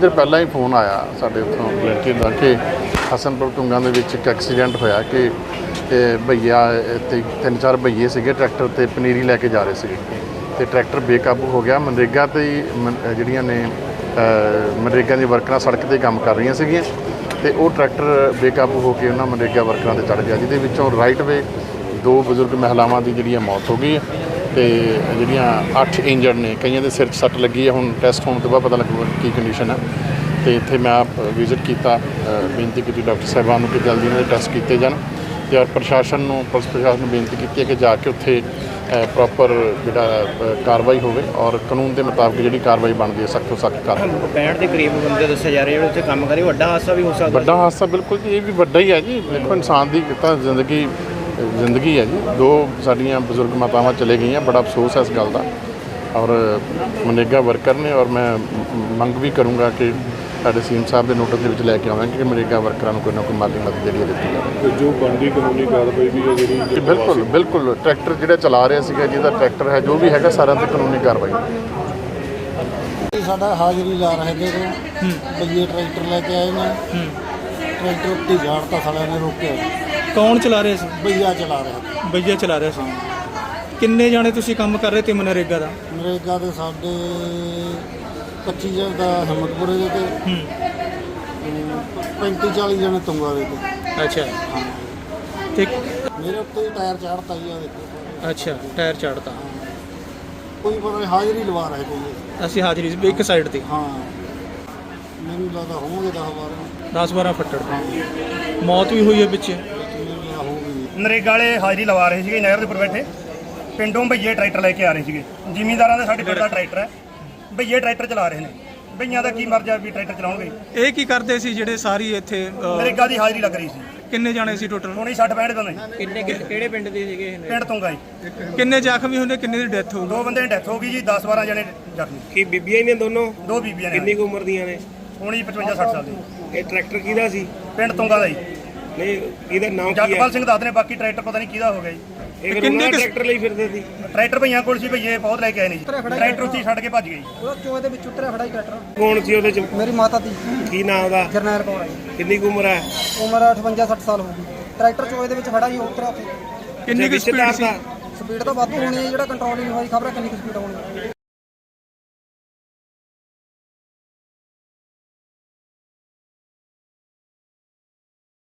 ਦਿਨ ਪਹਿਲਾਂ ਹੀ ਫੋਨ ਆਇਆ ਸਾਡੇ ਉੱਥੋਂ ਵਲੰਟੀਅਰ ਦਾ ਕਿ ਹਸਨਪੁਰ ਟੁੰਗਾਂ ਦੇ ਵਿੱਚ ਇੱਕ ਐਕਸੀਡੈਂਟ ਹੋਇਆ ਕਿ ਇਹ ਭਈਆ ਤੇ ਤਿੰਨ ਚਾਰ ਭਈਏ ਸੀਗੇ ਟਰੈਕਟਰ ਤੇ ਪਨੀਰੀ ਲੈ ਕੇ ਜਾ ਰਹੇ ਸੀਗੇ। ਤੇ ਟਰੈਕਟਰ ਬੇਕਾਬੂ ਹੋ ਗਿਆ। ਮਨਰੇਗਾ ਤੇ ਹੀ ਮਨ- ਜਿਹੜੀਆਂ ਨੇ ਮਨਰੇਗਾ ਦੀਆਂ ਵਰਕਰਾਂ ਸੜਕ ਤੇ ਕੰਮ ਕਰ ਰਹੀਆਂ ਸੀਗੀਆਂ ਤੇ ਉਹ ਟਰੈਕਟਰ ਬੇਕਾਬੂ ਹੋ ਕੇ ਉਹਨਾਂ ਮਨਰੇਗਾ ਵਰਕਰਾਂ ਤੇ ਚੜ ਗਿਆ, ਜਿਹਦੇ ਵਿੱਚੋਂ ਰਾਈਟ ਵੇ ਦੋ ਬਜ਼ੁਰਗ ਮਹਿਲਾਵਾਂ ਦੀ ਜਿਹੜੀ ਆ ਮੌਤ ਹੋ ਗਈ ਹੈ। ਤੇ ਜਿਹੜੀਆਂ 8 ਇੰਜਰਡ ਨੇ ਕਈਆਂ ਦੇ ਸਿਰ 'ਚ ਸੱਟ ਲੱਗੀ ਹੈ ਹੁਣ ਟੈਸਟ ਹੋਣ ਤੋਂ ਬਾਅਦ ਪਤਾ ਲੱਗੂਗਾ ਕੀ ਕੰਡੀਸ਼ਨ ਹੈ ਤੇ ਇੱਥੇ ਮੈਂ ਆਪ ਵਿਜ਼ਿਟ ਕੀਤਾ ਬੇਨਤੀ ਕੀਤੀ ਡਾਕਟਰ ਸਾਹਿਬਾਨ ਨੂੰ ਕਿ ਜਲਦੀ ਇਹਨਾਂ ਦੇ ਟੈਸਟ ਕੀਤੇ ਜਾਣ ਤੇ ਔਰ ਪ੍ਰਸ਼ਾਸਨ ਨੂੰ ਪੁਲਿਸ ਪ੍ਰਸ਼ਾਸਨ ਨੂੰ ਬੇਨਤੀ ਕੀਤੀ ਹੈ ਕਿ ਜਾ ਕੇ ਉੱਥੇ ਪ੍ਰੋਪਰ ਜਿਹੜਾ ਕਾਰਵਾਈ ਹੋਵੇ ਔਰ ਕਾਨੂੰਨ ਦੇ ਮੁਤਾਬਕ ਜਿਹੜੀ ਕਾਰਵਾਈ ਬਣਦੀ ਹੈ ਸਖਤ ਤੋਂ ਸਖਤ ਕਾਰਵਾਈ। 65 ਦੇ ਕਰੀਬ ਬੰਦੇ ਦੱਸੇ ਜਾ ਰਹੇ ਜਿਹੜੇ ਉੱਥੇ ਕੰਮ ਕਰੇ ਵੱਡਾ ਹਾਦਸਾ ਵੀ ਹੋ ਸਕਦਾ। ਵੱਡਾ ਹਾਦਸਾ ਬਿਲਕੁਲ ਇਹ ਵੀ ਵੱਡਾ ਹੀ ਹੈ ਜੀ। ਦੇਖੋ ਇਨਸਾਨ ਦੀ ਤਾਂ ਜ਼ਿੰਦਗੀ ਜ਼ਿੰਦਗੀ ਹੈ ਜੀ। ਦੋ ਸਾਡੀਆਂ ਬਜ਼ੁਰਗ ਮਾਤਾਵਾਂ ਚਲੇ ਗਈਆਂ ਬੜਾ ਅਫਸੋਸ ਹੈ ਇਸ ਗੱਲ ਦਾ। ਔਰ ਮਨੇਗਾ ਵਰਕਰ ਨੇ ਔਰ ਮੈਂ ਮੰਗ ਵੀ ਕਰੂੰਗਾ ਕਿ ਸਾਡੇ ਸੀਐਮ ਸਾਹਿਬ ਦੇ ਨੋਟਿਸ ਦੇ ਵਿੱਚ ਲੈ ਕੇ ਆਵਾਂਗੇ ਕਿ ਮਨੇਗਾ ਵਰਕਰਾਂ ਨੂੰ ਕੋਈ ਨਾ ਕੋਈ ਮਾਲੀ ਮਦਦ ਜਿਹੜੀ ਦਿੱਤੀ ਜਾਵੇ। ਤੇ ਜੋ ਬਣਦੀ ਕਾਨੂੰਨੀ ਕਾਰਵਾਈ ਵੀ ਹੈ ਜਿਹੜੀ ਬਿਲਕੁਲ ਬਿਲਕੁਲ। ਟਰੈਕਟਰ ਜਿਹੜਾ ਚਲਾ ਰਿਹਾ ਸੀਗਾ ਜਿਹਦਾ ਟਰੈਕਟਰ ਹੈ ਜੋ ਵੀ ਹੈਗਾ ਸਾਰਿਆਂ ਤੇ ਕਾਨੂੰਨੀ ਕਾਰਵਾਈ। ਸਾਡਾ ਹਾਜ਼ਰੀ ਲਾ ਰਹੇ ਤੇ ਬਈਏ ਟਰੈਕਟਰ ਲੈ ਕੇ ਆਏ ਨੇ। ਟਰੈਕਟਰ ਉੱਤੇ ਝਾੜਤਾ ਸਾਲਿਆਂ ਨੇ ਰੋਕਿਆ। ਕੌਣ ਚਲਾ ਰਿਹਾ ਸੀ? ਬਈਆ ਚਲਾ ਰਿਹਾ। ਬਈਆ ਚਲਾ ਰਿਹਾ ਸੀ। ਕਿੰਨੇ ਜਾਣੇ ਤੁਸੀਂ ਕੰਮ ਕਰ ਰਹੇ ਤੇ ਮਨਰੇਗਾ ਦਾ? ਨਰੇਗਾ ਦੇ ਸਾਡੇ 25 ਜਣ ਦਾ ਹਿੰਮਤਪੁਰੇ ਦੇ ਤੇ 35 40 ਜਣੇ ਤੁੰਗਾ ਦੇ ਤੇ। ਅੱਛਾ। ਤੇ ਮੇਰੇ ਉੱਤੇ ਹੀ ਟਾਇਰ ਚਾੜਤਾ ਹੀ ਆ ਦੇਖੋ। ਅੱਛਾ ਟਾਇਰ ਚੜਤਾ ਕੋਈ ਪਤਾ ਨਹੀਂ ਹਾਜ਼ਰੀ ਲਵਾ ਰਹੇ ਤੇ ਜੀ। ਅਸੀਂ ਹਾਜ਼ਰੀ ਸੀ ਇੱਕ ਸਾਈਡ ਤੇ। ਹਾਂ। ਮੈਨੂੰ ਲੱਗਦਾ ਹੋਣਗੇ 10 12 10 12 ਫੱਟੜ। ਮੌਤ ਵੀ ਹੋਈ ਹੈ ਵਿੱਚ। ਹੋਊਗੀ ਨਰੇਗਾ ਵਾਲੇ ਹਾਜ਼ਰੀ ਲਵਾ ਰਹੇ ਸੀਗੇ ਨਹਿਰ ਦੇ ਉੱਪਰ ਬੈਠੇ। ਪਿੰਡੋਂ ਭਈਏ ਟਰੈਕਟਰ ਲੈ ਕੇ ਆ ਰਹੇ ਸੀਗੇ। ਜ਼ਿਮੀਂਦਾਰਾਂ ਦਾ ਸਾਡੇ ਪਿੰਡ ਦਾ ਟਰੈਕਟਰ ਹੈ। ਭਈਏ ਟਰੈਕਟਰ ਚਲਾ ਰਹੇ ਨੇ। ਭਈਆਂ ਦਾ ਕੀ ਮਰਜ਼ਾ ਵੀ ਟਰੈਕਟਰ ਚਲਾਉਣਗੇ। ਇਹ ਕੀ ਕਰਦੇ ਸੀ ਜਿਹੜੇ ਸਾਰੀ ਇੱਥੇ ਅਹ, ਨਰੇਗਾ ਦੀ ਹਾਜ਼ਰੀ ਲੱਗ ਰਹੀ ਸੀ। ਕਿੰਨੇ ਜਾਣੇ ਸੀ ਟੋਟਲ ਹੁਣੀ 60 65 ਬੰਦੇ ਕਿੰਨੇ ਕਿਹੜੇ ਪਿੰਡ ਦੇ ਸੀਗੇ ਇਹ? ਪਿੰਡ ਤੁੰਗਾ ਜੀ ਕਿੰਨੇ ਜ਼ਖਮੀ ਹੁੰਦੇ ਕਿੰਨੇ ਦੀ ਡੈਥ ਹੋ ਗਈ? ਦੋ ਬੰਦੇ ਦੀ ਡੈਥ ਹੋ ਗਈ ਜੀ 10 12 ਜਣੇ ਜ਼ਖਮੀ। ਕੀ ਬੀਬੀਆਂ ਹੀ ਨੇ ਦੋਨੋਂ? ਦੋ ਬੀਬੀਆਂ ਨੇ। ਕਿੰਨੀ ਕੁ ਉਮਰ ਦੀਆਂ ਨੇ? ਹੁਣੀ 55 60 ਸਾਲ ਦੀ। ਇਹ ਟਰੈਕਟਰ ਕਿਹਦਾ ਸੀ? ਪਿੰਡ ਤੁੰਗਾ ਦਾ ਜੀ ਨਹੀਂ ਇਹਦਾ ਨਾਮ ਕੀ ਹੈ? ਜਗਪਾਲ ਸਿੰਘ ਦੱਸਦੇ ਨੇ ਬਾਕੀ ਟਰੈਕਟਰ ਪਤਾ ਨਹੀਂ ਕਿਹਦਾ ਹੋ ਗਿਆ ਜੀ। ਇਹ ਫਿਰ ਕਿੰਨੇ ਕੁ- ਟਰੈਕਟਰ ਲਈ ਫਿਰਦੇ ਸੀ। ਟਰੈਕਟਰ ਭਈਆਂ ਕੋਲ ਸੀ ਭਈਏ ਬਹੁਤ ਲੈ ਕੇ ਆਏ ਨੇ ਜੀ। ਟਰੈਕਟਰ ਉੱਥੇ ਹੀ ਛੱਡ ਕੇ ਭੱਜ ਗਏ ਜੀ। ਉਹ ਚੋਏ ਦੇ ਵਿੱਚ ਉਤਰਿਆ ਖੜਾ ਹੀ ਟਰੈਕਟਰ। ਕੌਣ ਸੀ ਉਹਦੇ ਚ? ਮੇਰੀ ਮਾਤਾ ਦੀ ਕੀ ਨਾਮ ਉਹਦਾ? ਜਰਨੈਲ ਕੌਰ ਹੈ ਕਿੰਨੀ ਕੁ ਉਮਰ ਹੈ? ਉਮਰ 58 60 ਸਾਲ ਹੋ ਗਈ। ਟਰੈਕਟਰ ਚੋਏ ਦੇ ਵਿੱਚ ਖੜਾ ਹੀ ਉਤਰਿਆ ਕਿੰਨੀ ਕੁ ਰਿਸ਼ਤੇਦਾਰ ਸਪੀਡ ਸੀ? ਸਪੀਡ ਤਾਂ ਵਾਧੂ ਹੋਣੀ ਹੈ ਜਿਹੜਾ ਕੰਟਰੋਲ ਹੀ ਨਹੀਂ ਹੋਈ ਖਬਰ ਕਿੰਨੀ ਕੁ ਸਪੀਡ ਹੋਣੀ ਹੈ।